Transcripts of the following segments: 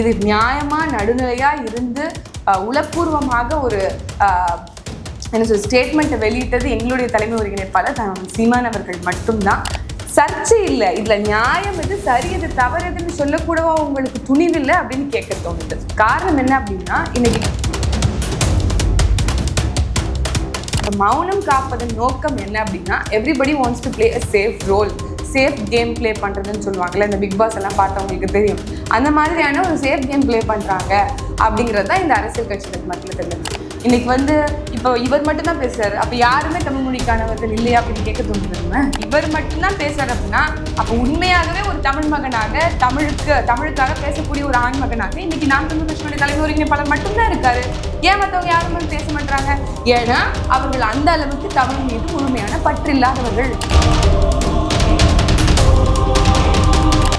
இது நியாயமா நடுநிலையா இருந்து உளப்பூர்வமாக ஒரு என்ன சொல் ஸ்டேட்மெண்ட்டை வெளியிட்டது எங்களுடைய தலைமை ஒருங்கிணைப்பாளர் சீமான் அவர்கள் மட்டும்தான். சர்ச்சை இல்லை. இதில் நியாயம் எது சரி எது தவறு எதுன்னு சொல்லக்கூடவா உங்களுக்கு துணிவில்லை அப்படின்னு கேட்க தோணுது. காரணம் என்ன அப்படின்னா இன்னைக்கு மௌனம் காப்பதன் நோக்கம் என்ன அப்படின்னா everybody wants to play a safe role safe game play பண்ணுறதுன்னு சொல்லுவாங்கல்ல இந்த பிக் பாஸ் எல்லாம் பார்த்தவங்களுக்கு தெரியும். அந்த மாதிரியான ஒரு சேஃப் கேம் ப்ளே பண்ணுறாங்க அப்படிங்கிறது தான் இந்த அரசியல் கட்சிகளுக்கு மத்தியில் தெரிஞ்சது. இன்னைக்கு வந்து இப்போ இவர் மட்டும்தான் பேசுறாரு. அப்போ யாருமே தமிழ் மொழிக்கானவர்கள் இல்லையா அப்படின்னு கேட்க தோணுதுங்க இவர் மட்டும்தான் பேசுறாரு அப்படின்னா அப்போ உண்மையாகவே ஒரு தமிழ் மகனாக தமிழுக்கு தமிழுக்காக பேசக்கூடிய ஒரு ஆண் மகனாக இன்னைக்கு நாம் தமிழ் கட்சியுடைய தலைமை ஒருங்கிணைப்பாளர் மட்டும்தான் இருக்காரு. ஏன் மற்றவங்க யாருமே பேச மாட்டாங்க ஏன்னா அவர்கள் அந்த அளவுக்கு தமிழ் மீது முழுமையான பற்று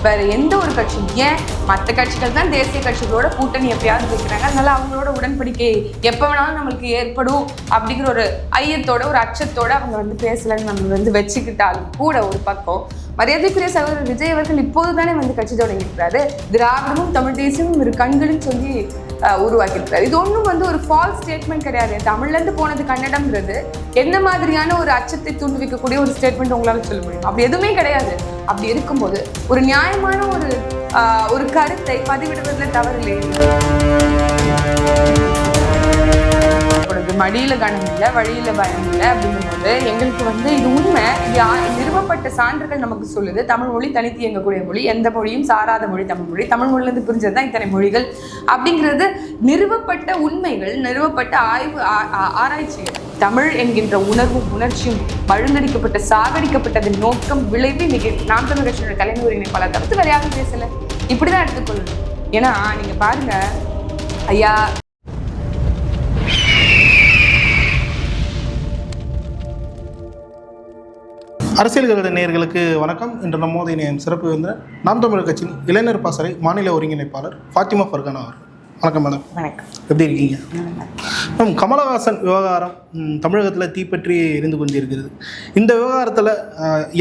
வேற எந்த ஒரு கட்சியும் ஏன் மற்ற கட்சிகள் தான் தேசிய கட்சிகளோட கூட்டணி எப்பயாவது வைக்கிறாங்க? அதனால அவங்களோட உடன்படிக்கை எப்போ வேணாலும் நம்மளுக்கு ஏற்படும் அப்படிங்கிற ஒரு ஐயத்தோட ஒரு அச்சத்தோட அவங்க வந்து பேசலன்னு நம்ம வந்து வச்சுக்கிட்டாலும் கூட ஒரு பக்கம். மரியாதைக்குரிய சகோதரர் விஜய் அவர்கள் இப்போது தானே வந்து கட்சி தொடங்கியிருக்கிறாரு. திராவிடமும் தமிழ் தேசியமும் இரு கண்களும் சொல்லி உருவாக்கியிருக்கிறார். இது ஒன்றும் வந்து ஒரு ஃபால்ஸ் ஸ்டேட்மெண்ட் கிடையாது. தமிழ்லேருந்து போனது கன்னடம்ன்றது. என்ன மாதிரியான ஒரு அச்சத்தை தூண்டி வைக்கக்கூடிய ஒரு ஸ்டேட்மெண்ட் உங்களால சொல்ல முடியும்? அப்படி எதுவுமே கிடையாது. அப்படி இருக்கும்போது ஒரு நியாயமான ஒரு ஆஹ், ஒரு கருத்தை பதிவிடுவதில் தவறில்லை. அவரது மடியில கனம் இல்லை வழியில பயம் இல்லை அப்படிங்கும்போது எங்களுக்கு வந்து இது உண்மை. இது நிறுவப்பட்ட சான்றுகள் நமக்கு சொல்லுது. தமிழ் மொழி தனித்து இயங்கக்கூடிய மொழி. எந்த மொழியும் சாராத மொழி தமிழ் மொழி. தமிழ் மொழியிலிருந்து பிரிஞ்சது தான் இத்தனை மொழிகள். அப்படிங்கிறது நிறுவப்பட்ட உண்மைகள் நிறுவப்பட்ட ஆய்வு ஆ- ஆராய்ச்சிகள். தமிழ் என்கின்ற உணர்வும் உணர்ச்சியும் மழுங்கடிக்கப்பட்ட சாகடிக்கப்பட்டதன் நோக்கம் விளைவு இன்னைக்கு நாம் தமிழ் கட்சியோட தலைமை ஒருங்கிணைப்பாளர் தவிர்த்து வேற யாரும் பேசல. இப்படிதான் எடுத்துக்கொள்ளணும் ஏன்னா நீங்க பாருங்க ஐயா அரசியல் நேர்களுக்கு நேயர்களுக்கு வணக்கம். இன்று நம்மோதைய சிறப்பு வந்த நாம் தமிழர் கட்சியின் இளைஞர் பாசறை மாநில ஒருங்கிணைப்பாளர் ஃபாத்திமா ஃபர்கானா அவர் வணக்கம் மேடம் வணக்கம். எப்படி இருக்கீங்க? மேம் கமலஹாசன் விவகாரம் தமிழகத்தில் தீப்பற்றி எரிந்து கொண்டிருக்கிறது. இந்த விவகாரத்தில்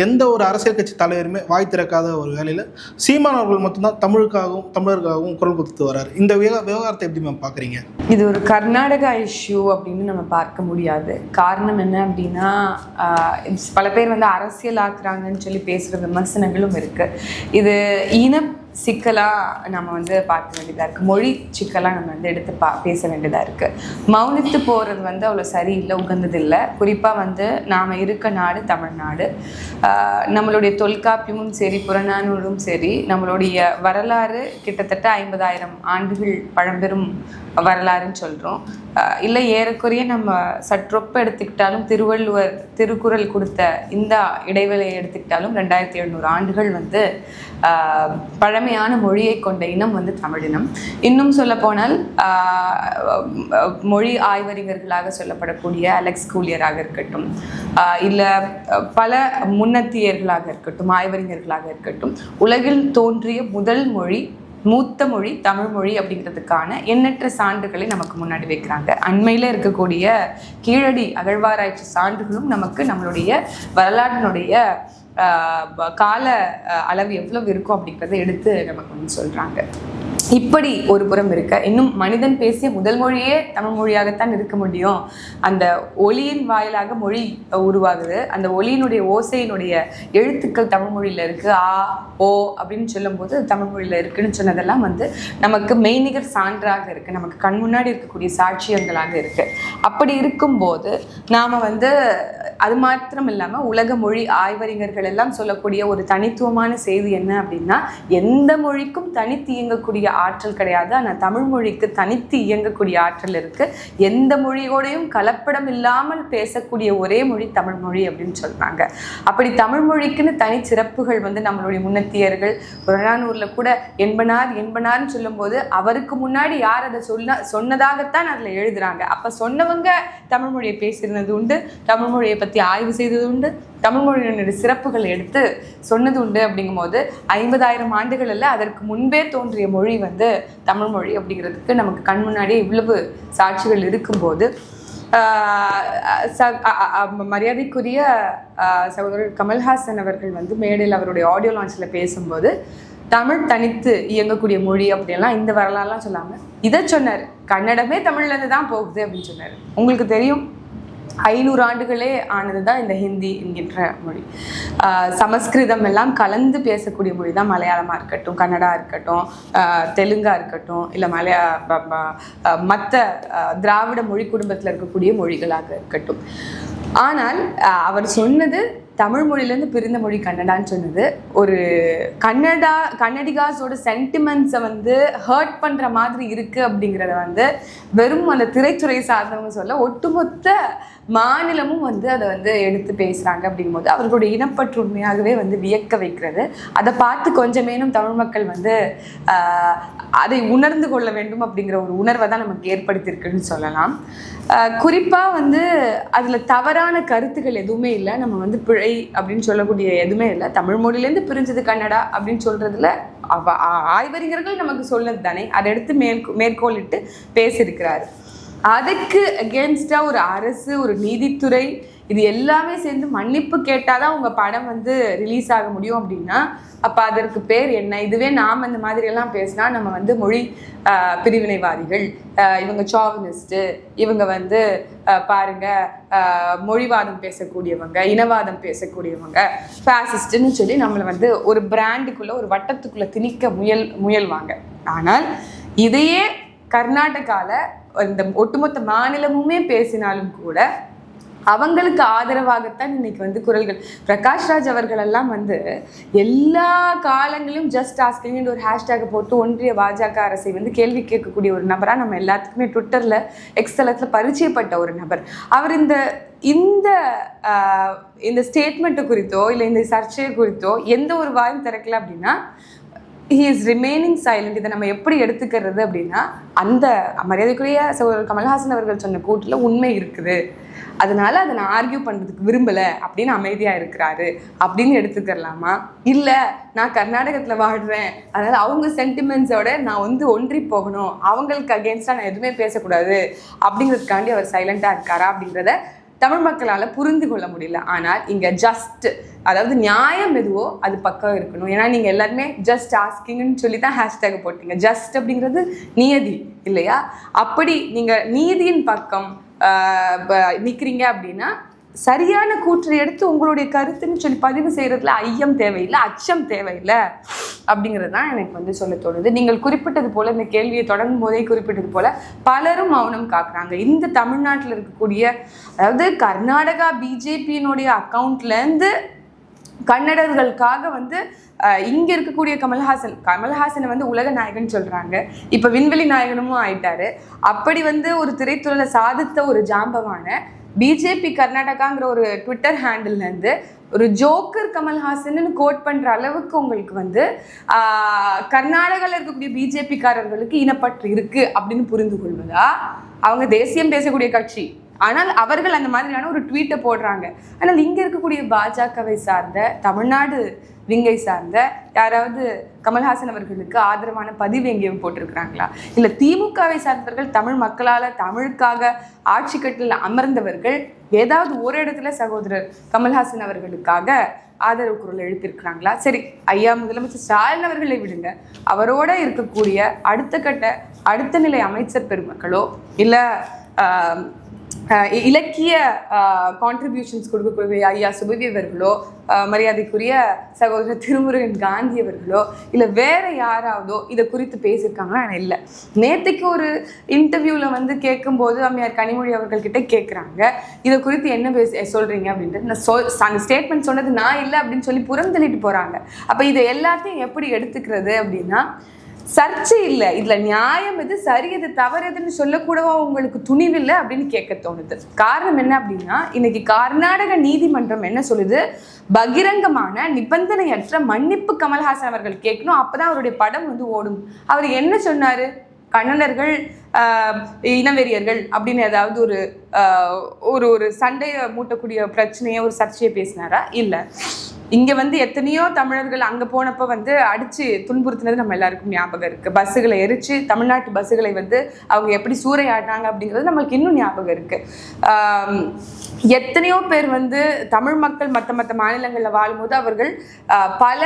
எந்த ஒரு அரசியல் கட்சி தலைவருமே வாய் திறக்காத ஒரு வேலையில் சீமான் அவர்கள் மட்டும்தான் தமிழுக்காகவும் தமிழருக்காகவும் குரல் கொடுத்து வராரு இந்த விவ விவகாரத்தை எப்படி மேம் பார்க்குறீங்க இது ஒரு கர்நாடகா இஷ்யூ அப்படின்னு நம்ம பார்க்க முடியாது. காரணம் என்ன அப்படின்னா பல பேர் வந்து அரசியல் ஆக்குறாங்கன்னு சொல்லி பேசுகிற விமர்சனங்களும் இருக்கு. இது இன சிக்கலாக நம்ம வந்து பார்க்க வேண்டியதாக இருக்குது மொழி சிக்கலாக நம்ம வந்து எடுத்து பா பேச வேண்டியதாக இருக்குது மௌனித்து போகிறது வந்து அவ்வளோ சரியில்லை உகந்ததில்லை. குறிப்பாக வந்து நாம் இருக்க நாடு தமிழ்நாடு. நம்மளுடைய தொல்காப்பியமும் சரி புறநானூறும் சரி நம்மளுடைய வரலாறு கிட்டத்தட்ட ஐம்பதாயிரம் ஆண்டுகள் பழம்பெரும் வரலாறுன்னு சொல்கிறோம் இல்லை ஏறக்குறைய நம்ம சற்றொப்ப எடுத்துக்கிட்டாலும் திருவள்ளுவர் திருக்குறள் கொடுத்த இந்த இடைவெளியை எடுத்துக்கிட்டாலும் ரெண்டாயிரத்தி எழுநூறு ஆண்டுகள் வந்து பழமையான மொழியை கொண்ட இனம் வந்து தமிழினம் இன்னும் சொல்ல போனால் மொழி ஆய்வறிஞர்களாக சொல்லப்படக்கூடிய அலெக்ஸ் கூலியராக இருக்கட்டும் இல்லை பல முன்னத்தியர்களாக இருக்கட்டும் ஆய்வறிஞர்களாக இருக்கட்டும் உலகில் தோன்றிய முதல் மொழி மூத்த மொழி தமிழ் மொழி அப்படிங்கிறதுக்கான எண்ணற்ற சான்றுகளை நமக்கு முன்னாடி வைக்கிறாங்க. அண்மையில் இருக்கக்கூடிய கீழடி அகழ்வாராய்ச்சி சான்றுகளும் நமக்கு நம்மளுடைய வரலாற்றினுடைய கால அளவு எவ்வளவு இருக்கும் அப்படிங்கிறத எடுத்து நமக்கு வந்து சொல்கிறாங்க இப்படி ஒரு புறம் இருக்க இன்னும் மனிதன் பேசிய முதல் மொழியே தமிழ் மொழியாகத்தான் இருக்க முடியும். அந்த ஒளியின் வாயிலாக மொழி உருவாகுது. அந்த ஒளியினுடைய ஓசையினுடைய எழுத்துக்கள் தமிழ் மொழியில் இருக்கு. ஆ ஓ அப்படின்னு சொல்லும்போது தமிழ் மொழியில் இருக்குன்னு சொன்னதெல்லாம் வந்து நமக்கு மெய்நிகர் சான்றாக இருக்கு. நமக்கு கண் முன்னாடி இருக்கக்கூடிய சாட்சியங்களாக இருக்கு. அப்படி இருக்கும்போது நாம வந்து அது மாத்திரம் இல்லாம உலக மொழி ஆய்வறிஞர்கள் எல்லாம் சொல்லக்கூடிய ஒரு தனித்துவமான செய்தி என்ன அப்படின்னா எந்த மொழிக்கும் தனித்து இயங்கக்கூடிய ஆற்றல் கிடையாது. ஆனால் தமிழ் மொழிக்கு தனித்து இயங்கக்கூடிய ஆற்றல் இருக்குது எந்த மொழியோடையும் கலப்படம் இல்லாமல் பேசக்கூடிய ஒரே மொழி தமிழ் மொழி அப்படின்னு சொல்கிறாங்க அப்படி தமிழ் மொழிக்குன்னு தனி சிறப்புகள் வந்து நம்மளுடைய முன்னத்தியர்கள் புறநானூரில் கூட என்பனார் என்பனார்னு சொல்லும்போது அவருக்கு முன்னாடி யார் அதை சொன்ன சொன்னதாகத்தான் அதில் எழுதுகிறாங்க அப்போ சொன்னவங்க தமிழ் மொழியை பேசியிருந்தது உண்டு தமிழ் மொழியை ஆய்வு செய்தது உண்டு தமிழ்மொழியினுடைய சிறப்புகள் எடுத்து சொன்னது உண்டு அப்படிங்கும்போது ஐம்பதாயிரம் ஆண்டுகள் அதற்கு முன்பே தோன்றிய மொழி வந்து தமிழ்மொழி அப்படிங்கிறதுக்கு நமக்கு கண் முன்னாடியே இவ்வளவு சாட்சிகள் இருக்கும்போது ச- மரியாதைக்குரிய சகோதரர் கமல்ஹாசன் அவர்கள் வந்து மேடையில் அவருடைய ஆடியோ லான்ச்சில் பேசும்போது தமிழ் தனித்து இயங்கக்கூடிய மொழி அப்படின்லாம் இந்த வரலாறுலாம் சொல்லாமல் இதை சொன்னார். கன்னடமே தமிழ்லேருந்து தான் போகுது அப்படின்னு சொன்னார். உங்களுக்கு தெரியும்? ஐநூறு ஆண்டுகளே ஆனது தான் இந்த ஹிந்தி என்கின்ற மொழி. சமஸ்கிருதம் எல்லாம் கலந்து பேசக்கூடிய மொழி தான் மலையாளமாக இருக்கட்டும் கன்னடா இருக்கட்டும் தெலுங்கா இருக்கட்டும் இல்லை மலையா மற்ற திராவிட மொழி குடும்பத்தில் இருக்கக்கூடிய மொழிகளாக இருக்கட்டும். ஆனால் அவர் சொன்னது தமிழ் மொழியிலேருந்து பிரிந்த மொழி கன்னடான்னு சொன்னது. ஒரு கன்னடா கன்னடிகாஸோட சென்டிமெண்ட்ஸை வந்து ஹர்ட் பண்ணுற மாதிரி இருக்குது அப்படிங்கிறத வந்து வெறும் அந்த திரைத்துறை சார்ந்தவங்க சொல்ல ஒட்டுமொத்த மாநிலமும் வந்து அதை வந்து எடுத்து பேசுகிறாங்க அப்படிங்கும்போது அவர்களுடைய இனப்பற்று உண்மையாகவே வந்து வியக்க வைக்கிறது. அதை பார்த்து கொஞ்சமேனும் தமிழ் மக்கள் வந்து அதை உணர்ந்து கொள்ள வேண்டும் அப்படிங்கிற ஒரு உணர்வை தான் நமக்கு ஏற்படுத்தியிருக்குன்னு சொல்லலாம். குறிப்பாக வந்து அதில் தவறான கருத்துக்கள் எதுவுமே இல்லை. நம்ம வந்து பிழை அப்படின்னு சொல்லக்கூடிய எதுவுமே இல்லை. தமிழ் மொழியிலேருந்து பிரிஞ்சது கன்னடா அப்படின்னு சொல்கிறதுல அவ ஆய்வறிஞர்கள் நமக்கு சொல்லது தானே அதை எடுத்து மேற்கோ மேற்கோளிட்டு பேசியிருக்கிறாரு. அதுக்கு அகேன்ஸ்டாக ஒரு அரசு ஒரு நீதித்துறை இது எல்லாமே சேர்ந்து மன்னிப்பு கேட்டால் தான் உங்கள் படம் வந்து ரிலீஸ் ஆக முடியும் அப்படின்னா அப்போ அதற்கு பேர் என்ன? இதுவே நாம் இந்த மாதிரி எல்லாம் பேசினா நம்ம வந்து மொழி பிரிவினைவாதிகள் இவங்க சாவனிஸ்ட்டு இவங்க வந்து பாருங்க மொழிவாதம் பேசக்கூடியவங்க இனவாதம் பேசக்கூடியவங்க ஃபேசிஸ்ட்டுன்னு சொல்லி நம்மளை வந்து ஒரு பிராண்டுக்குள்ளே ஒரு வட்டத்துக்குள்ளே திணிக்க முயல் முயல்வாங்க. ஆனால் இதையே கர்நாடகாவில் இந்த ஒட்டுமொத்த மாநிலமுமே பேசினாலும் கூட அவங்களுக்கு ஆதரவாகத்தான் இன்னைக்கு வந்து குரல்கள். பிரகாஷ் ராஜ் அவர்கள் எல்லாம் வந்து எல்லா காலங்களிலும் ஜஸ்ட் ஆஸ்கிங்னு ஒரு ஹேஷ்டேக் போட்டு ஒன்றிய பாஜக அரசை வந்து கேள்வி கேட்கக்கூடிய ஒரு நபராக நம்ம எல்லாத்துக்குமே ட்விட்டரில் எக்ஸ்தலத்தில் பரிச்சயப்பட்ட ஒரு நபர். அவர் இந்த இந்த இந்த ஸ்டேட்மெண்ட்டு குறித்தோ இல்லை இந்த சர்ச்சையை குறித்தோ எந்த ஒரு வாயும் திறக்கல அப்படின்னா ஹி இஸ் ரிமைனிங் சைலண்ட் இதை நம்ம எப்படி எடுத்துக்கிறது அப்படின்னா அந்த மரியாதைக்குரிய சகோதரர் கமல்ஹாசன் அவர்கள் சொன்ன கூட்டில் உண்மை இருக்குது. அதனால அதை நான் ஆர்கியூ பண்ணுறதுக்கு விரும்பலை அப்படின்னு அமைதியாக இருக்கிறாரு. அப்படின்னு எடுத்துக்கலாமா இல்லை நான் கர்நாடகத்தில் வாழ்கிறேன் அதனால் அவங்க சென்டிமெண்ட்ஸோட நான் வந்து ஒன்றி போகணும். அவங்களுக்கு அகேன்ஸ்டாக நான் எதுவுமே பேசக்கூடாது. அப்படிங்கிறதுக்காண்டி அவர் சைலண்ட்டாக இருக்காரா அப்படிங்கிறத தமிழ் மக்களால் புரிந்து கொள்ள முடியல. ஆனால் இங்கே ஜஸ்ட் அதாவது நியாயம் எதுவோ அது பக்கம் இருக்கணும். ஏன்னா நீங்கள் எல்லாருமே ஜஸ்ட் ஆஸ்கிங்னு சொல்லி தான் ஹேஷ்டேக் போட்டீங்க. ஜஸ்ட் அப்படிங்கிறது நியதி இல்லையா? அப்படி நீங்கள் நீதியின் பக்கம் நிற்கிறீங்க அப்படின்னா சரியான கூற்றை எடுத்து உங்களுடைய கருத்துன்னு சொல்லி பதிவு செய்யறதுல ஐயம் தேவையில்லை அச்சம் தேவையில்லை அப்படிங்கிறது தான் எனக்கு வந்து சொல்ல தோணுது. நீங்கள் குறிப்பிட்டது போல இந்த கேள்வியை தொடங்கும் போதே குறிப்பிட்டது போல பலரும் மௌனம் காக்குறாங்க. இந்த தமிழ்நாட்டில் இருக்கக்கூடிய அதாவது கர்நாடகா பிஜேபியினுடைய அக்கௌண்ட்லேருந்து கன்னடர்களுக்காக வந்து இங்கே இங்க இருக்கக்கூடிய கமல்ஹாசன் கமல்ஹாசனை வந்து உலக நாயகன் சொல்றாங்க. இப்ப விண்வெளி நாயகனும் ஆயிட்டாரு. அப்படி வந்து ஒரு திரைத்துறையில சாதித்த ஒரு ஜாம்பவான பிஜேபி கர்நாடகாங்கிற ஒரு ட்விட்டர் ஹேண்டில்லேருந்து ஒரு ஜோக்கர் கமல்ஹாசன் கோட் பண்ணுற அளவுக்கு உங்களுக்கு வந்து கர்நாடகாவில் இருக்கக்கூடிய பிஜேபிக்காரர்களுக்கு இனப்பற்று இருக்கு அப்படின்னு புரிந்து கொள்வதா? அவங்க தேசியம் பேசக்கூடிய கட்சி. ஆனால் அவர்கள் அந்த மாதிரியான ஒரு ட்வீட்டை போடுறாங்க. ஆனால் இங்கே இருக்கக்கூடிய பாஜகவை சார்ந்த தமிழ்நாடு விங்கை சார்ந்த யாராவது கமல்ஹாசன் அவர்களுக்கு ஆதரவான பதிவு எங்கேயும் போட்டிருக்கிறாங்களா? இல்லை திமுகவை சார்ந்தவர்கள் தமிழ் மக்களால் தமிழுக்காக ஆட்சி கட்டில் அமர்ந்தவர்கள் ஏதாவது ஒரு இடத்துல சகோதரர் கமல்ஹாசன் அவர்களுக்காக ஆதரவு குரல் எழுப்பியிருக்கிறாங்களா? சரி ஐயா முதலமைச்சர் ஸ்டாலின் அவர்களை விடுங்க. அவரோட இருக்கக்கூடிய அடுத்த கட்ட அடுத்த நிலை அமைச்சர் பெருமக்களோ இல்லை ஆஹ் இலக்கிய கான்ட்ரிபியூஷன்ஸ் கொடுக்கக்கூடிய ஐயா சுபவி அவர்களோ மரியாதைக்குரிய சகோதரர் திருமுருகன் காந்தி அவர்களோ இல்லை வேற யாராவதோ இதை குறித்து பேசியிருக்காங்களா? ஆனால் இல்லை. நேற்றுக்கு ஒரு இன்டர்வியூவில் வந்து கேட்கும்போது அம்மையார் கனிமொழி அவர்கள்கிட்ட கேட்குறாங்க இதை குறித்து என்ன பேச சொல்கிறீங்க அப்படின்ட்டு. நான் சொல் அந்த ஸ்டேட்மெண்ட் சொன்னது நான் இல்லை அப்படின்னு சொல்லி புறந்தள்ளிட்டு போகிறாங்க அப்போ இதை எல்லாத்தையும் எப்படி எடுத்துக்கிறது அப்படின்னா சர்ச்சை இல்லை. இதுல நியாயம் எது சரி எது தவறு எதுன்னு சொல்லக்கூடவா உங்களுக்கு துணிவில்லை அப்படின்னு கேட்க தோணுது. காரணம் என்ன அப்படின்னா இன்னைக்கு கர்நாடக நீதிமன்றம் என்ன சொல்லுது? பகிரங்கமான நிபந்தனையற்ற மன்னிப்பு கமல்ஹாசன் அவர்கள் கேட்கணும். அப்பதான் அவருடைய படம் வந்து ஓடும். அவர் என்ன சொன்னாரு? கன்னடர்கள் இனவெறியர்கள் அப்படின்னு ஏதாவது ஒரு ஒரு ஒரு சண்டையை மூட்டக்கூடிய பிரச்சனையை ஒரு சர்ச்சையை பேசினாரா? இல்லை. இங்கே வந்து எத்தனையோ தமிழர்கள் அங்கே போனப்போ வந்து அடித்து துன்புறுத்தினது நம்ம எல்லாருக்கும் ஞாபகம் இருக்குது பஸ்ஸுகளை எரித்து தமிழ்நாட்டு பஸ்ஸுகளை வந்து அவங்க எப்படி சூறையாடினாங்க அப்படிங்கிறது நம்மளுக்கு இன்னும் ஞாபகம் இருக்குது எத்தனையோ பேர் வந்து தமிழ் மக்கள் மற்ற மற்ற மாநிலங்களில் வாழும்போது அவர்கள் பல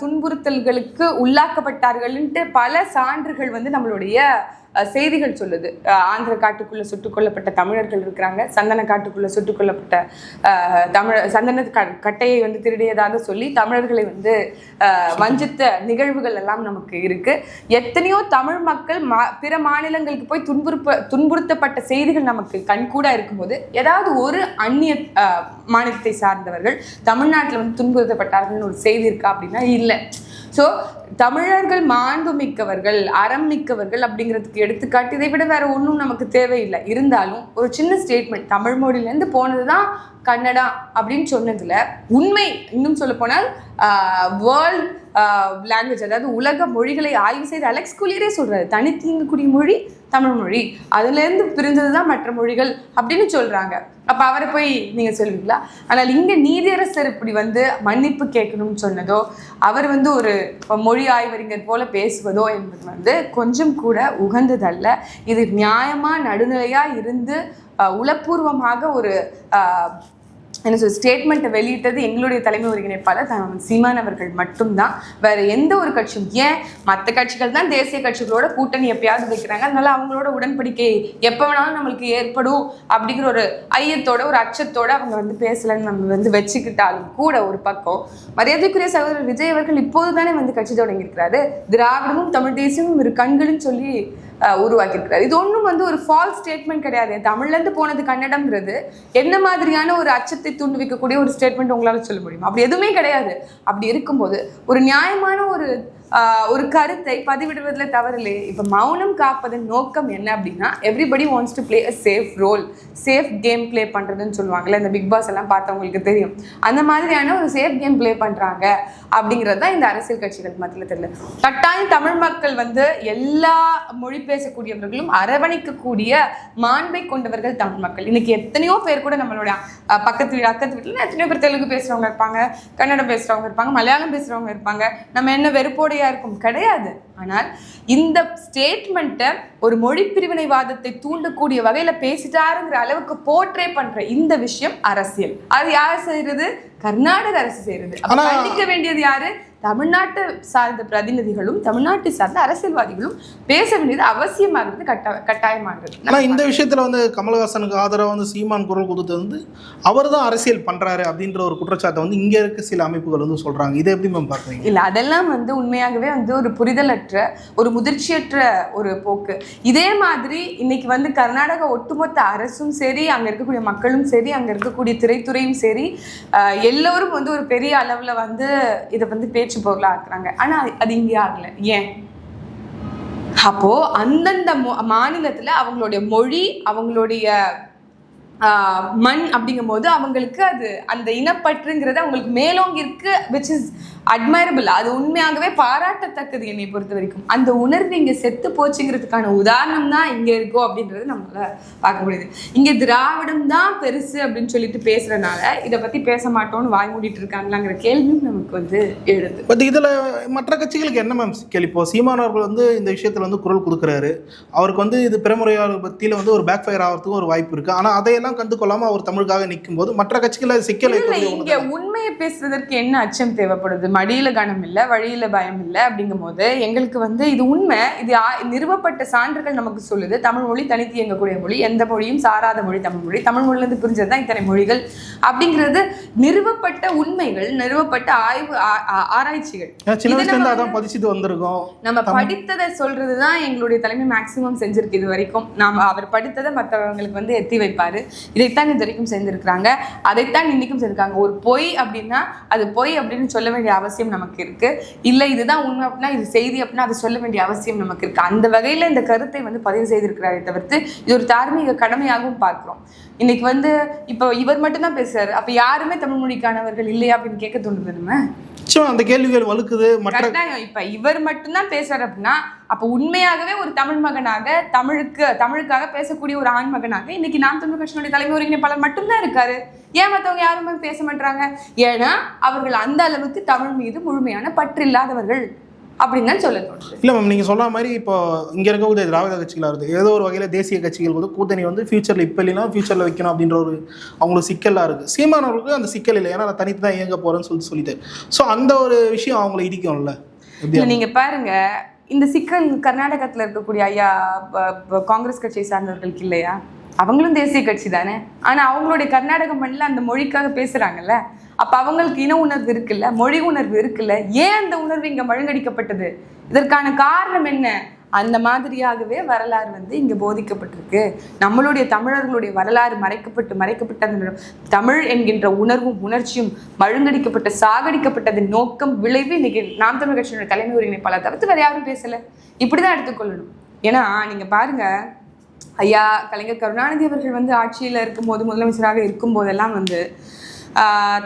துன்புறுத்தல்களுக்கு உள்ளாக்கப்பட்டார்கள்ன்ட்டு பல சான்றுகள் வந்து நம்மளுடைய செய்திகள் சொல்லுது. ஆந்திர காட்டுக்குள்ள சுட்டுக் கொல்லப்பட்ட தமிழர்கள் இருக்கிறாங்க. சந்தன காட்டுக்குள்ள சுட்டுக் கொல்லப்பட்ட தமிழ் சந்தன கட்டையை வந்து திருடியதாக சொல்லி தமிழர்களை வந்து வஞ்சித்த நிகழ்வுகள் எல்லாம் நமக்கு இருக்கு. எத்தனையோ தமிழ் மக்கள் மா பிற மாநிலங்களுக்கு போய் துன்புறுப்ப துன்புறுத்தப்பட்ட செய்திகள் நமக்கு கண்கூடா இருக்கும்போது ஏதாவது ஒரு அந்நிய மாநிலத்தை சார்ந்தவர்கள் தமிழ்நாட்டில் வந்து துன்புறுத்தப்பட்டார்கள்னு ஒரு செய்தி இருக்கா அப்படின்னா இல்லை. ஸோ தமிழர்கள் மாண்பு மிக்கவர்கள் அறம் மிக்கவர்கள் அப்படிங்கிறதுக்கு எடுத்துக்காட்டு இதை விட வேற ஒன்றும் நமக்கு தேவையில்லை. இருந்தாலும் ஒரு சின்ன ஸ்டேட்மெண்ட் தமிழ் மொழியிலேருந்து போனது தான் கன்னடா அப்படின்னு சொன்னதில் உண்மை இன்னும் சொல்ல போனால் வேர்ல்ட் லாங்குவேஜ் அதாவது உலக மொழிகளை ஆய்வு செய்த அலெக்ஸ் குலியரே சொல்கிறாரு தனித்தீங்கக்கூடிய மொழி தமிழ் மொழி. அதுலேருந்து பிரிஞ்சது தான் மற்ற மொழிகள் அப்படின்னு சொல்றாங்க. அப்போ அவரை போய் நீங்கள் சொல்லுவீங்களா? ஆனால் இங்கே நீதியரசர் இப்படி வந்து மன்னிப்பு கேட்கணும்னு சொன்னதோ அவர் வந்து ஒரு மொழி ஆய்வறிஞர் போல பேசுவதோ என்பது வந்து கொஞ்சம் கூட உகந்ததல்ல. இது நியாயமாக நடுநிலையா இருந்து உளப்பூர்வமாக ஒரு என்ன சொல் ஸ்டேட்மெண்ட்டை வெளியிட்டது எங்களுடைய தலைமை ஒருங்கிணைப்பாளர் த- சீமான் அவர்கள் மட்டும்தான். வேறு எந்த ஒரு கட்சியும் ஏன்? மற்ற கட்சிகள் தான் தேசிய கட்சிகளோட கூட்டணி எப்பயாவது வைக்கிறாங்க. அதனால அவங்களோட உடன்படிக்கை எப்போ வேணாலும் நம்மளுக்கு ஏற்படும் அப்படிங்கிற ஒரு ஐயத்தோட ஒரு அச்சத்தோட அவங்க வந்து பேசலன்னு நம்ம வந்து வச்சுக்கிட்டாலும் கூட ஒரு பக்கம். மரியாதைக்குரிய சகோதரர் விஜய் அவர்கள் இப்போது தானே வந்து கட்சி தொடங்கியிருக்கிறாரு. திராவிடமும் தமிழ் தேசியமும் இரு கண்களும் சொல்லி உருவாக்கியிருக்கிறார். இது ஒன்றும் வந்து ஒரு ஃபால்ஸ் ஸ்டேட்மெண்ட் கிடையாது. தமிழ்லேருந்து போனது கன்னடம்ன்றது என்ன மாதிரியான ஒரு அச்சத்தை தூண்டு வைக்கக்கூடிய ஒரு ஸ்டேட்மெண்ட் உங்களால் சொல்ல முடியும்? அப்படி எதுவுமே கிடையாது. அப்படி இருக்கும்போது ஒரு நியாயமான ஒரு ஒரு கருத்தை பதிவிடுவதில் தவறில்லை இப்போ மௌனம் காப்பதன் நோக்கம் என்ன அப்படின்னா everybody wants to play a safe role safe game play பண்ணுறதுன்னு சொல்லுவாங்கல்ல இந்த பிக் பாஸ் எல்லாம் பார்த்தவங்களுக்கு தெரியும். அந்த மாதிரியான ஒரு சேஃப் கேம் ப்ளே பண்ணுறாங்க அப்படிங்கிறது தான் இந்த அரசியல் கட்சிகள் மத்தியில் தெரியல. கட்டாயம் தமிழ் மக்கள் வந்து எல்லா மொழி பேசக்கூடியவர்களும் அரவணைக்கக்கூடிய மாண்பை கொண்டவர்கள் தமிழ் மக்கள். இன்னைக்கு எத்தனையோ பேர் கூட நம்மளுடைய பக்கத்து வீடு அக்கத்து வீட்டில் எத்தனையோ பேர் தெலுங்கு பேசுறவங்க இருப்பாங்க கன்னடம் பேசுகிறவங்க இருப்பாங்க மலையாளம் பேசுகிறவங்க இருப்பாங்க. நம்ம என்ன வெறுப்போடைய இருக்கும்? கிடையாது. ஆனால் இந்த ஸ்டேட்மெண்ட்டை ஒரு மொழி பிரிவினைவாதத்தை தூண்டக்கூடிய வகையில பேசிட்டாருங்கிற அளவுக்கு போர்ட்ரே பண்ற இந்த விஷயம் அரசியல். அது யார் செய்யறது கர்நாடக அரசு ஆனா- கண்டிக்க வேண்டியது யாரு? தமிழ்நாட்டு சார்ந்த பிரதிநிதிகளும் தமிழ்நாட்டை சார்ந்த அரசியல்வாதிகளும் பேச வேண்டியது அவசியமாகிறது கட்ட கட்டாயமாகிறது. ஆனா இந்த விஷயத்துல வந்து கமலஹாசனுக்கு ஆதரவா வந்து சீமான் குரல் கொடுத்தது வந்து அவர் தான் அரசியல் பண்றாரு அப்படின்ற ஒரு குற்றச்சாட்டை வந்து இங்க இருக்க சில அமைப்புகள் வந்து சொல்றாங்க. இதை எப்படி மேம் பாக்குறீங்க இல்ல அதெல்லாம் வந்து உண்மையாகவே வந்து ஒரு புரிதலற்ற ஒரு முதிர்ச்சியற்ற ஒரு போக்கு. இதே மாதிரி இன்னைக்கு வந்து கர்நாடக ஒட்டுமொத்த அரசும் சரி அங்க இருக்கக்கூடிய மக்களும் சரி அங்க இருக்கக்கூடிய திரைத்துறையும் சரி எல்லோரும் வந்து ஒரு பெரிய அளவுல வந்து இதை வந்து பேச்சு பொருளா ஆக்குறாங்க ஆனால் அது- அது இங்கே ஆகல ஏன்? அப்போ அந்தந்த மாநிலத்தில் அவங்களுடைய மொழி அவங்களுடைய மண் அப்படிங்கும்போது அவங்களுக்கு அது அந்த இனப்பற்றுங்கிறது அவங்களுக்கு மேலோங்கி இருக்கு விச் இஸ் அட்மைரபிள் அது உண்மையாகவே பாராட்டத்தக்கது என்னை பொறுத்த வரைக்கும். அந்த உணர்வு இங்கே செத்து போச்சுங்கிறதுக்கான உதாரணம் தான் இங்கே இருக்கோ அப்படின்றது நம்மளால் பார்க்க முடியுது. இங்கே திராவிடம் தான் பெருசு அப்படின்னு சொல்லிட்டு பேசுறதுனால இதை பற்றி பேச மாட்டோம்னு வாய் மூடிட்டு இருக்காங்களாங்கிற கேள்வியும் நமக்கு வந்து எழுது. பட் இதில் மற்ற கட்சிகளுக்கு என்ன மேம் சிக்கல் இப்போ சீமான் அவர்கள் வந்து இந்த விஷயத்தில் வந்து குரல் கொடுக்குறாரு. அவருக்கு வந்து இது பிறமுறையாளர் பற்றியில் வந்து ஒரு பேக் ஃபயர் ஆகிறதுக்கு ஒரு வாய்ப்பு இருக்குது ஆனால் அதையெல்லாம் கண்டு கொள்ளாம அவர் தமிழுக்காக நிற்கும் போது மற்ற கட்சிகள் அது சிக்கலை இங்க உண்மையை பேசுறதற்கு என்ன அச்சம் தேவைப்படுது? மடியில கனம் இல்ல வழியில பயம் இல்ல அப்படிங்கும் போது எங்களுக்கு வந்து இது உண்மை இது நிறுவப்பட்ட சான்றுகள் நமக்கு சொல்லுது. தமிழ் மொழி தனித்து இயங்கக்கூடிய மொழி எந்த மொழியும் சாராத மொழி தமிழ் மொழி. தமிழ் மொழியில இருந்து பிரிஞ்சதுதான் இத்தனை மொழிகள். அப்படிங்கிறது நிறுவப்பட்ட உண்மைகள் நிறுவப்பட்ட ஆய்வு ஆராய்ச்சிகள். பதிச்சுட்டு வந்திருக்கோம். நம்ம படித்ததை சொல்றது தான் எங்களுடைய தலைமை மேக்சிமம் செஞ்சிருக்கு இது வரைக்கும். நாம அவர் படித்ததை மற்றவங்களுக்கு வந்து எத்தி வைப்பாரு. இதைத்தான் இது வரைக்கும் செஞ்சிருக்கிறாங்க அதைத்தான் இன்னைக்கும் செஞ்சிருக்காங்க ஒரு பொய் அப்படின்னா அது பொய் அப்படின்னு சொல்ல வேண்டிய அவசியம் நமக்கு இருக்கு. இல்லை இதுதான் உண்மை அப்படின்னா இது செய்தி அப்படின்னா அதை சொல்ல வேண்டிய அவசியம் நமக்கு இருக்கு. அந்த வகையில இந்த கருத்தை வந்து பதிவு செய்திருக்கிறாரே தவிர்த்து இது ஒரு தார்மீக கடமையாகவும் பார்க்கிறோம். இன்னைக்கு வந்து இப்போ இவர் மட்டும்தான் பேசுறாரு. அப்ப யாருமே தமிழ் மொழிக்கானவர்கள் இல்லையா அப்படின்னு கேட்க தோணுது நம்ம? அந்த கேள்விகள் வலுக்குது இப்ப இவர் மட்டும்தான் பேசுறாரு அப்படின்னா அப்ப உண்மையாகவே ஒரு தமிழ் மகனாக தமிழுக்கு தமிழுக்காக பேசக்கூடிய ஒரு ஆண் மகனாக இன்னைக்கு நாம் தமிழ் கட்சியினுடைய தலைமை ஒருங்கிணைப்பாளர் மட்டும்தான் இருக்காரு. ஏன் மத்தவங்க யாருமே பேச மாட்டாங்க ஏன்னா அவர்கள் அந்த அளவுக்கு தமிழ் மீது முழுமையான பற்று இல்லாதவர்கள் அப்படின்னு தான் சொல்ல இல்லை மேம் நீங்கள் சொன்ன மாதிரி இப்போ இங்கே இருக்கக்கூடிய திராவிட கட்சிகளாக இருக்குது ஏதோ ஒரு வகையில் தேசிய கட்சிகள் வந்து கூட்டணி வந்து ஃபியூச்சரில் இப்போ இல்லைன்னா ஃபியூச்சரில் வைக்கணும் அப்படின்ற ஒரு அவங்களுக்கு சிக்கலாக இருக்குது சீமானவர்களுக்கு அந்த சிக்கல் இல்லை. ஏன்னா நான் தனித்து தான் இயங்க போகிறேன்னு சொல்லிட்டு சொல்லிட்டு ஸோ அந்த ஒரு விஷயம் அவங்களை இடிக்கும்ல. இல்ல நீங்க பாருங்க. இந்த சிக்கல் கர்நாடகத்துல இருக்கக்கூடிய ஐயா காங்கிரஸ் கட்சியை சார்ந்தவர்களுக்கு இல்லையா? அவங்களும் தேசிய கட்சி தானே? ஆனா அவங்களுடைய கர்நாடக மண்ணில் அந்த மொழிக்காக பேசுறாங்கல்ல? அப்ப அவங்களுக்கு இன உணர்வு இருக்குல்ல? மொழி உணர்வு இருக்குல்ல? ஏன் அந்த உணர்வு இங்க மழுங்கடிக்கப்பட்டது? இதற்கான காரணம் என்ன? அந்த மாதிரியாகவே வரலாறு வந்து இங்கே போதிக்கப்பட்டிருக்கு. நம்மளுடைய தமிழர்களுடைய வரலாறு மறைக்கப்பட்டு மறைக்கப்பட்ட அந்த தமிழ் என்கின்ற உணர்வும் உணர்ச்சியும் மழுங்கடிக்கப்பட்ட சாகடிக்கப்பட்டது நோக்கம் விளைவு இன்னைக்கு நாம் தமிழ் கட்சியினுடைய தலைமை ஒருங்கிணைப்பாளர் தவிர்த்து வேற யாரும் பேசலை. இப்படிதான் எடுத்துக்கொள்ளணும். ஏன்னா நீங்க பாருங்க ஐயா கலைஞர் கருணாநிதி அவர்கள் வந்து ஆட்சியில் இருக்கும் போது முதலமைச்சராக இருக்கும் போதெல்லாம் வந்து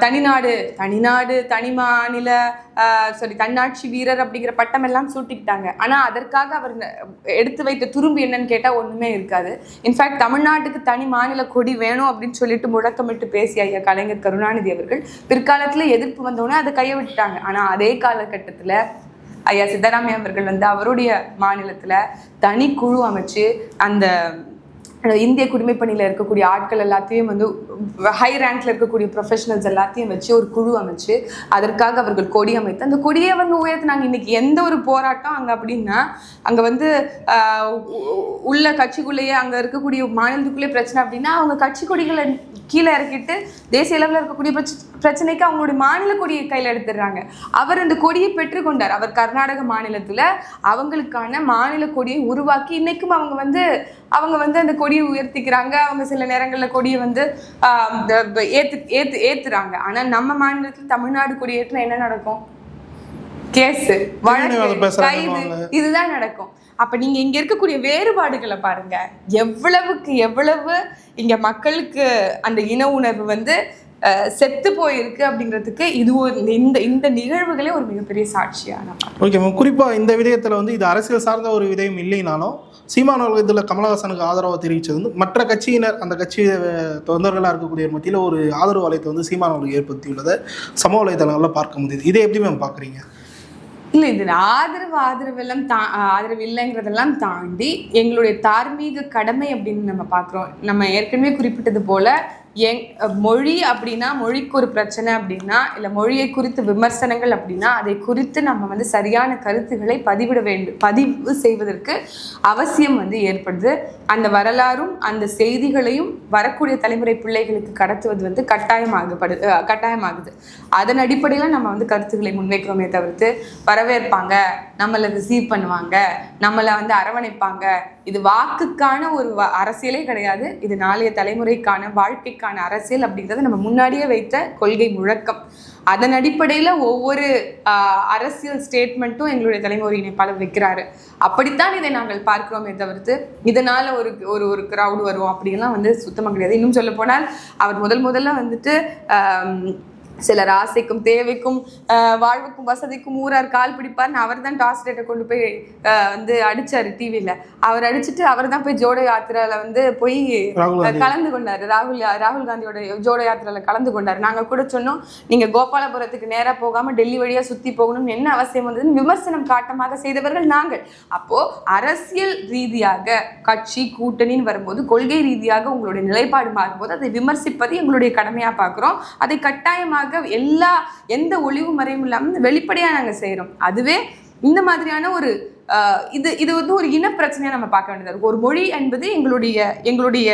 தனிநாடு தனிநாடு தனி மாநில சாரி தன்னாட்சி வீரர் அப்படிங்கிற பட்டம் எல்லாம் சூட்டிக்கிட்டாங்க. ஆனால் அதற்காக அவர் எடுத்து வைத்த துரும்பு என்னன்னு கேட்டால் ஒன்றுமே இருக்காது. இன்ஃபேக்ட் தமிழ்நாட்டுக்கு தனி மாநில கொடி வேணும் அப்படின்னு சொல்லிட்டு முழக்கமிட்டு பேசிய ஐயா கலைஞர் கருணாநிதி அவர்கள் பிற்காலத்தில் எதிர்ப்பு வந்தோடனே அதை கையை விட்டுட்டாங்க. ஆனால் அதே காலகட்டத்தில் ஐயா சித்தராமையா அவர்கள் வந்து அவருடைய மாநிலத்தில் தனி குழு அமைச்சு அந்த இந்திய குடிமைப்பணியில் இருக்கக்கூடிய ஆட்கள் எல்லாத்தையும் வந்து ஹை ரேங்க்ல இருக்கக்கூடிய ப்ரொஃபஷனல்ஸ் எல்லாத்தையும் வச்சு ஒரு குழு அமைச்சு அதற்காக அவர்கள் கொடி அமைத்து அந்த கொடியை வந்து உயர்த்தினாங்க. இன்னைக்கு எந்த ஒரு போராட்டம் அங்கே அப்படின்னா அங்கே வந்து உள்ள கட்சிக்குள்ளேயே அங்கே இருக்கக்கூடிய மாநிலத்துக்குள்ளேயே பிரச்சனை அப்படின்னா அவங்க கட்சி கொடிகளை கீழே இறக்கிட்டு தேசிய அளவில் இருக்கக்கூடிய பிரச்சனை பிரச்சனைக்கு அவங்களுடைய மாநில கொடியை கையில் எடுத்துடுறாங்க. அவர் அந்த கொடியை பெற்றுக்கொண்டார். அவர் கர்நாடக மாநிலத்தில் அவங்களுக்கான மாநில கொடியை உருவாக்கி இன்னைக்கும் அவங்க வந்து அவங்க வந்து அந்த கொடியை உயர்த்திக்கிறாங்க. அவங்க சில நேரங்களில் கொடியை வந்து ஏத்து ஏத்து ஏத்துறாங்க. ஆனால் நம்ம மாநிலத்தில் தமிழ்நாடு கொடி ஏற்றினா என்ன நடக்கும்? கேஸ் வழக்கு கைது. இதுதான் நடக்கும். அப்ப நீங்க இங்க இருக்கக்கூடிய வேறுபாடுகளை பாருங்க. எவ்வளவுக்கு எவ்வளவு இங்க மக்களுக்கு அந்த இன உணர்வு வந்து செத்து போயிருக்கு அப்படிங்கிறதுக்கு இது ஒரு இந்த இந்த நிகழ்வுகளே ஒரு மிகப்பெரிய சாட்சியா நான் பார்க்கிறேன். ஓகே மேம் குறிப்பாக இந்த விடயத்தில் வந்து இது அரசியல் சார்ந்த ஒரு விடயம் இல்லைனாலும் சீமானவர்கள் இதில் கமலஹாசனுக்கு ஆதரவாக தெரிவித்தது வந்து மற்ற கட்சியினர் அந்த கட்சி தொண்டர்களாக இருக்கக்கூடிய மத்தியில் ஒரு ஆதரவு வலையத்தை வந்து சீமானவர்களுக்கு ஏற்படுத்தியுள்ளதை சமூக வலைதளங்களில் பார்க்க முடியுது. இதை எப்படி மேம் பார்க்குறீங்க? இல்ல இது ஆதரவு ஆதரவு எல்லாம் தா ஆதரவு இல்லைங்கிறதெல்லாம் தாண்டி எங்களுடைய தார்மீக கடமை அப்படின்னு நம்ம பார்க்குறோம். நம்ம ஏற்கனவே குறிப்பிட்டது போல எங் மொழி அப்படின்னா மொழிக்கு ஒரு பிரச்சனை அப்படின்னா இல்லை மொழியை குறித்து விமர்சனங்கள் அப்படின்னா அதை குறித்து நம்ம வந்து சரியான கருத்துக்களை பதிவிட வேண்டும் பதிவு செய்வதற்கு அவசியம் வந்து ஏற்படுது. அந்த வரலாறும் அந்த செய்திகளையும் வரக்கூடிய தலைமுறை பிள்ளைகளுக்கு கடத்துவது வந்து கட்டாயமாகப்படு கட்டாயமாகுது. அதன் அடிப்படையில் நம்ம வந்து கருத்துக்களை முன்வைக்கிறோமே தவிர்த்து வரவேற்பாங்க நம்மளை ரிசீவ் பண்ணுவாங்க நம்மளை வந்து அரவணைப்பாங்க. இது வாக்குக்கான ஒரு வ- அரசியலே கிடையாது. இது நாளைய தலைமுறைக்கான வாழ்க்கைக்கான அரசியல் அப்படிங்கிறது நம்ம முன்னாடியே வைத்த கொள்கை முழக்கம். அதன் அடிப்படையில் ஒவ்வொரு ஆஹ், அரசியல் ஸ்டேட்மெண்ட்டும் எங்களுடைய தலைமை ஒருங்கிணைப்பாளர் வைக்கிறாரு. அப்படித்தான் இதை நாங்கள் பார்க்கிறோமே தவிர்த்து இதனால ஒரு ஒரு ஒரு கிரவுட் வரும் அப்படின்லாம் வந்து சுத்தமாக கிடையாது. இன்னும் சொல்ல போனால் அவர் முதல் முதல்ல வந்துட்டு சிலர் ஆசைக்கும் தேவைக்கும் வாழ்வுக்கும் வசதிக்கும் ஊரார் கால் பிடிப்பார்னு அவர் தான் டாஸ் ரேட்டை கொண்டு போய் வந்து அடிச்சாரு டிவியில அவர் அடிச்சுட்டு அவர் தான் போய் ஜோடோ யாத்திரால வந்து போய் கலந்து கொண்டாரு. ராகுல் ராகுல் காந்தியோட ஜோடோ யாத்திரால கலந்து கொண்டாரு. நாங்க கூட சொன்னோம் நீங்க கோபாலபுரத்துக்கு நேரா போகாம டெல்லி வழியா சுத்தி போகணும்னு என்ன அவசியம் வந்ததுன்னு விமர்சனம் காட்டமாக செய்தவர்கள் நாங்கள். அப்போ அரசியல் ரீதியாக கட்சி கூட்டணின்னு வரும்போது கொள்கை ரீதியாக உங்களுடைய நிலைப்பாடு மாறும்போது அதை விமர்சிப்பது எங்களுடைய கடமையா பார்க்கிறோம் அதை கட்டாயமாக எல்லா எந்த ஒளிவு மறையும் இல்லாமல் வெளிப்படையாக நாங்கள் செய்கிறோம் அதுவே இந்த மாதிரியான ஒரு இது இது வந்து ஒரு இன நம்ம பார்க்க வேண்டியதாக இருக்கும். ஒரு மொழி என்பது எங்களுடைய எங்களுடைய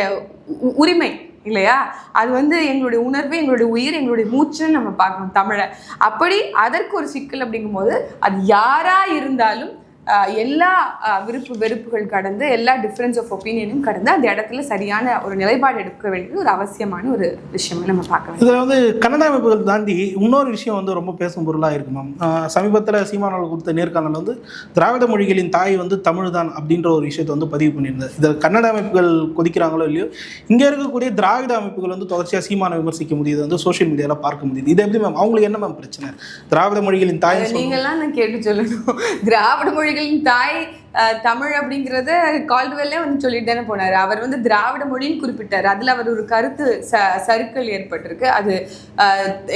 உரிமை இல்லையா? அது வந்து எங்களுடைய உணர்வு எங்களுடைய உயிர் எங்களுடைய மூச்சுன்னு நம்ம பார்க்கணும் தமிழை. அப்படி அதற்கு ஒரு சிக்கல் அப்படிங்கும்போது அது யாராக இருந்தாலும் எல்லா விருப்பு வெறுப்புகள் கடந்து எல்லா டிஃப்ரென்ஸ் ஆஃப் ஒப்பீனியனும் கடந்து அந்த இடத்துல சரியான ஒரு நிலைப்பாடு எடுக்க வேண்டியது ஒரு அவசியமான ஒரு விஷயமா நம்ம பார்க்க வேண்டும் இதில் வந்து கன்னட அமைப்புகள் தாண்டி இன்னொரு விஷயம் வந்து ரொம்ப பேசும் பொருளாக இருக்கு மேம் சமீபத்தில் சீமானவர்கள் கொடுத்த நேர்காணல் வந்து திராவிட மொழிகளின் தாய் வந்து தமிழ் தான் அப்படின்ற ஒரு விஷயத்தை வந்து பதிவு பண்ணியிருந்தார். இதில் கன்னட அமைப்புகள் கொதிக்கிறாங்களோ இல்லையோ இங்கே இருக்கக்கூடிய திராவிட அமைப்புகள் வந்து தொடர்ச்சியாக சீமான விமர்சிக்க முடியுது வந்து சோஷியல் மீடியாவில் பார்க்க முடியுது. இது எப்படி மேம் அவங்களுக்கு என்ன மேம் பிரச்சனை? திராவிட மொழிகளின் தாய் அதை நீங்கெல்லாம் நான் கேட்டு சொல்லணும். திராவிட மொழிகளின் தாய் அஹ், தமிழ் அப்படிங்கிறத கால்டுவெல்லே வந்து சொல்லிட்டு தானே போனார். அவர் வந்து திராவிட மொழின்னு குறிப்பிட்டார். அதில் அவர் ஒரு கருத்து ச சருக்கள் ஏற்பட்டிருக்கு. அது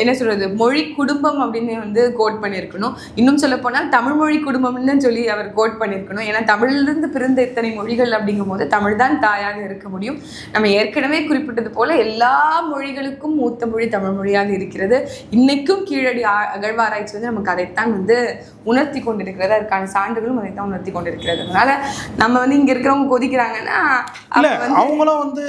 என்ன சொல்கிறது மொழி குடும்பம் அப்படின்னு வந்து கோட் பண்ணியிருக்கணும். இன்னும் சொல்ல போனால் தமிழ் மொழி குடும்பம்னு சொல்லி அவர் கோட் பண்ணியிருக்கணும். ஏன்னா தமிழ்லேருந்து பிறந்த இத்தனை மொழிகள் அப்படிங்கும் போது தமிழ் தான் தாயாக இருக்க முடியும். நம்ம ஏற்கனவே குறிப்பிட்டது போல் எல்லா மொழிகளுக்கும் மூத்த மொழி தமிழ் மொழியாக இருக்கிறது. இன்னைக்கும் கீழடி அகழ்வாராய்ச்சி வந்து நமக்கு அதைத்தான் வந்து உணர்த்தி கொண்டிருக்கிறது. அதற்கான சான்றுகளும் அதைத்தான் உணர்த்தி கொண்டிருக்கிறது. அதனால நம்ம வந்து இங்க இருக்கிறவங்க கொதிக்கிறாங்கன்னா இல்ல அவங்களும் வந்து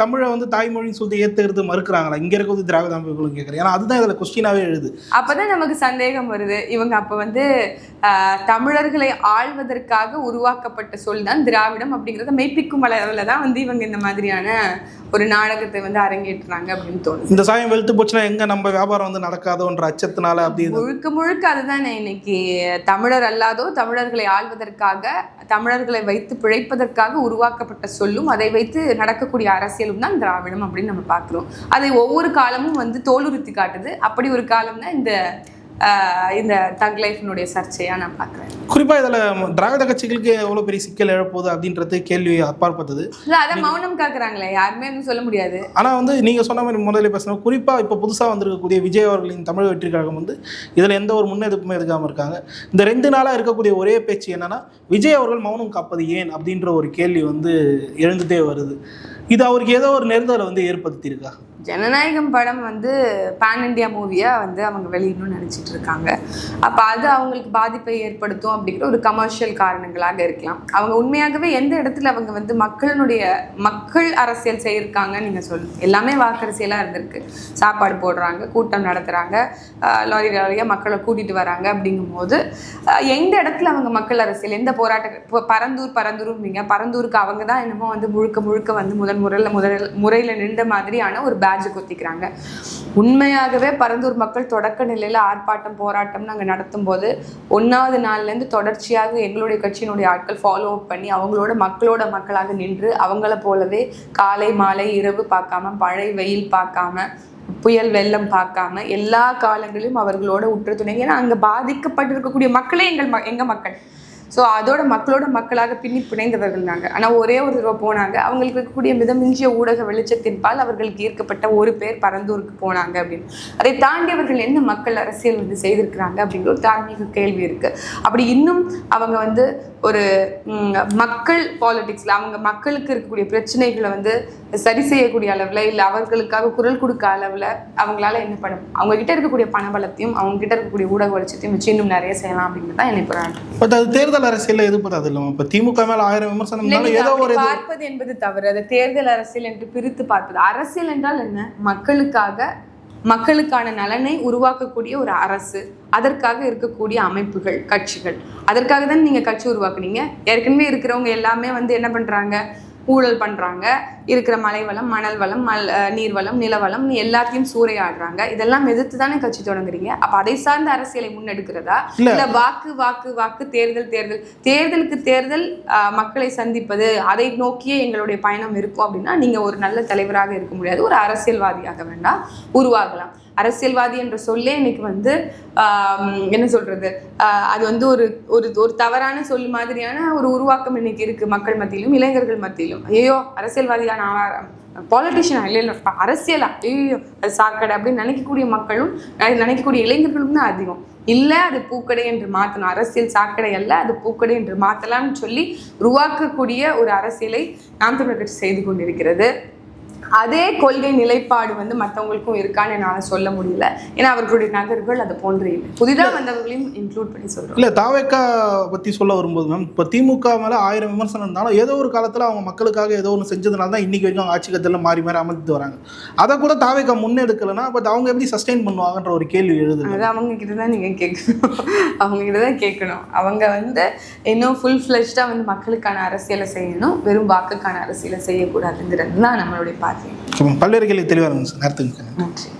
தமிழை வந்து தாய்மொழின்னு சொல்லிட்டு ஏத்துக்கிறது மறுக்கிறாங்களா? இங்க இருக்கிறது திராவிட அமைப்புகளும் கேட்குறேன் ஏன்னா அதுதான் இதுல கொஸ்டினாவே எழுது. அப்பதான் நமக்கு சந்தேகம் வருது. இவங்க அப்ப வந்து தமிழர்களை ஆள்வதற்காக உருவாக்கப்பட்ட சொல் தான் திராவிடம் அப்படிங்கறத மெய்ப்பிக்கும் அளவில் தான் வந்து இவங்க இந்த மாதிரியான ஒரு நாடகத்தை வந்து அரங்கேற்றுறாங்க அப்படின்னு தோணுது. இந்த சாயம் வெளுத்து போச்சுன்னா எங்க நம்ம வியாபாரம் வந்து நடக்காதோன்ற அச்சத்தினால அப்படி முழுக்க முழுக்க அதுதானே இன்னைக்கு தமிழர் அல்லாதோ தமிழர்களை ஆள்வதற்காக தமிழர்களை வைத்து பிழைப்பதற்காக உருவாக்கப்பட்ட சொல்லும் அதை வைத்து நடக்கக்கூடிய அரசியலும் தான் திராவிடம் அப்படின்னு நம்ம பார்க்குறோம். அதை ஒவ்வொரு காலமும் வந்து தோலுறுத்தி காட்டுது. அப்படி ஒரு காலம் தான் இந்த இந்த தக் லைஃபினுடைய சர்ச்சையா நான் பார்க்குறேன். குறிப்பா இதுல திராவிட கட்சிகளுக்கு எவ்வளவு பெரிய சிக்கல் எழப்போகுது அப்படின்றது கேள்வி அப்பாற்பட்டது. இல்லை அதை மௌனம் காக்குறாங்களே யாருமே வந்து சொல்ல முடியாது. ஆனா வந்து நீங்க சொன்ன மாதிரி முதல்ல பேசணும். குறிப்பா இப்போ புதுசா வந்திருக்கக்கூடிய விஜய் அவர்களின் தமிழ் வெற்றி கழகம் வந்து இதுல எந்த ஒரு முன்னெடுப்புமே எடுக்காம இருக்காங்க. இந்த ரெண்டு நாளா இருக்கக்கூடிய ஒரே பேச்சு என்னன்னா விஜய் அவர்கள் மௌனம் காப்பது ஏன் அப்படின்ற ஒரு கேள்வி வந்து எழுந்துட்டே வருது. இது அவருக்கு ஏதோ ஒரு நெருடலை வந்து ஏற்படுத்தியிருக்கா? ஜனநாயகம் படம் வந்து பேன் இண்டியா மூவியாக வந்து அவங்க வெளியிடணும்னு நினச்சிட்டு இருக்காங்க. அப்போ அது அவங்களுக்கு பாதிப்பை ஏற்படுத்தும் அப்படிங்கிற ஒரு கமர்ஷியல் காரணங்களாக இருக்கலாம். அவங்க உண்மையாகவே எந்த இடத்துல அவங்க வந்து மக்களினுடைய மக்கள் அரசியல் செய்யிருக்காங்கன்னு நீங்கள் சொல்லுங்க எல்லாமே வாக்கரசியலாக இருந்திருக்கு. சாப்பாடு போடுறாங்க கூட்டம் நடத்துகிறாங்க லாரி லாரியாக மக்களை கூட்டிகிட்டு வராங்க அப்படிங்கும்போது எந்த இடத்துல அவங்க மக்கள் அரசியல் எந்த போராட்ட இப்போ பரந்தூர் பரந்தூரும்பீங்க பரந்தூருக்கு அவங்க தான் என்னமோ வந்து முழுக்க முழுக்க வந்து முதன் முறையில் முதல் முறையில் நின்ற மாதிரியான ஒரு பேட்ஜ் குத்திக்கிறாங்க. உண்மையாகவே பரந்தூர் மக்கள் தொடக்க நிலையில் ஆர்ப்பாட்டம் போராட்டம் நாங்கள் நடத்தும் போது ஒன்றாவது நாள்லேருந்து தொடர்ச்சியாக எங்களுடைய கட்சியினுடைய ஆட்கள் ஃபாலோ அப் பண்ணி அவங்களோட மக்களோட மக்களாக நின்று அவங்கள போலவே காலை மாலை இரவு பார்க்காம மழை வெயில் பார்க்காம புயல் வெள்ளம் பார்க்காம எல்லா காலங்களிலும் அவர்களோட உற்று துணை ஏன்னா அங்கே பாதிக்கப்பட்டிருக்கக்கூடிய மக்களே எங்கள் ம எங்கள் மக்கள். ஸோ அதோட மக்களோட மக்களாக பின்னி பிணைந்தவர்கள் நாங்கள் ஆனால் ஒரே ஒரு தடவை போனாங்க. அவங்களுக்கு இருக்கக்கூடிய மிதமிஞ்சிய ஊடக வெளிச்சத்தின்பால் அவர்களுக்கு ஈர்க்கப்பட்ட ஒரு பேர் பரந்தூருக்கு போனாங்க அப்படின்னு. அதை தாண்டி அவர்கள் என்ன மக்கள் அரசியல் வந்து செய்திருக்கிறாங்க அப்படிங்கிற ஒரு தார்மீக கேள்வி இருக்குது அப்படி இன்னும் அவங்க வந்து ஒரு மக்கள் பாலிடிக்ஸில் அவங்க மக்களுக்கு இருக்கக்கூடிய பிரச்சனைகளை வந்து சரி செய்யக்கூடிய அளவில் இல்லை அவர்களுக்காக குரல் கொடுக்க அளவில் அவங்களால என்ன பண்ண அவங்க கிட்ட இருக்கக்கூடிய பணபலத்தையும் அவங்க கிட்ட இருக்கக்கூடிய ஊடக வெளிச்சத்தையும் வச்சு இன்னும் நிறைய செய்யலாம் அப்படிங்கிறது தான் என்னை போராட்டம் பட் அது தேர்தல் அரசியல்ல எதிர்ப்பது இல்லை இப்போ திமுக மேல ஆயிரம் விமர்சனம் ஏதோ ஒரு பார்ப்பது என்பது தவறு. அது தேர்தல் அரசியல் என்று பிரித்து பார்ப்பது. அரசியல் என்றால் என்ன? மக்களுக்காக மக்களுக்கான நலனை உருவாக்கக்கூடிய ஒரு அரசு அதற்காக இருக்கக்கூடிய அமைப்புகள் கட்சிகள். அதற்காக தான் நீங்க கட்சி உருவாக்குனீங்க. ஏற்கனவே இருக்கிறவங்க எல்லாமே வந்து என்ன பண்றாங்க? ஊழல் பண்றாங்க. இருக்கிற மலை வளம் மணல் வளம் மல் நீர்வளம் நிலவளம் எல்லாத்தையும் சூறையாடுறாங்க. இதெல்லாம் எதிர்த்து தானே கட்சி தொடங்குறீங்க? அப்ப அதை சார்ந்த அரசியலை முன்னெடுக்கிறதா? இல்ல. வாக்கு வாக்கு வாக்கு தேர்தல் தேர்தல். தேர்தலுக்கு தேர்தல் மக்களை சந்திப்பது அதை நோக்கியே எங்களுடைய பயணம் இருக்கும் அப்படின்னா நீங்க ஒரு நல்ல தலைவராக இருக்க முடியாது. ஒரு அரசியல்வாதியாக வேண்டாம். உருவாகலாம். அரசியல்வாதி என்ற சொல்லே இன்னைக்கு வந்து என்ன சொல்றது? அது வந்து ஒரு ஒரு ஒரு தவறான சொல் மாதிரியான ஒரு உருவாக்கம் இன்னைக்கு இருக்கு மக்கள் மத்தியிலும் இளைஞர்கள் மத்தியிலும். ஐயோ அரசியல்வாதியா நான் பாலிட்டிஷியனா இல்லை இல்லை அரசியலா? ஐயோ அது சாக்கடை அப்படின்னு நினைக்கக்கூடிய மக்களும் நினைக்கக்கூடிய இளைஞர்களும் தான் அதிகம். இல்லை அது பூக்கடை என்று மாற்றணும் அரசியல் சாக்கடை அல்ல அது பூக்கடை என்று மாற்றலாம்னு சொல்லி உருவாக்கக்கூடிய ஒரு அரசியலை நாம் தமிழர் கட்சி செய்து கொண்டிருக்கிறது. அதே கொள்கை நிலைப்பாடு வந்து மற்றவங்களுக்கும் இருக்கான்னு என்னால் சொல்ல முடியல. ஏன்னா அவர்களுடைய நகர்கள் அது போன்று புதிதாக வந்தவர்களையும் இன்க்ளூட் பண்ணி சொல்கிறோம் இல்ல தாவேக்கா பத்தி சொல்ல வரும்போது மேம் இப்போ திமுக மேல ஆயிரம் விமர்சனம் இருந்தாலும் ஏதோ ஒரு காலத்துல அவங்க மக்களுக்காக ஏதோ ஒன்று செஞ்சதுனால தான் இன்னைக்கு வரைக்கும் அவங்க ஆட்சி கட்டத்தில் மாறி மாறி அமர்ந்துட்டு வராங்க. அதை கூட தாவேக்கா முன்னெடுக்கலைன்னா பட் அவங்க எப்படி சஸ்டெயின் பண்ணுவாங்கன்ற ஒரு கேள்வி எழுது அது அவங்க கிட்ட தான் நீங்கள் கேட்கணும் அவங்க கிட்ட தான் கேட்கணும் அவங்க வந்து இன்னும் ஃபுல் ஃப்ளெஷ்டாக வந்து மக்களுக்கான அரசியலை செய்யணும் வெறும் வாக்குக்கான அரசியலை செய்யக்கூடாதுங்கிறது தான் நம்மளுடைய பார்வை பல்வேறு கேள்வி தெளிவாக இருந்துச்சு. நேரத்துக்கு நன்றி.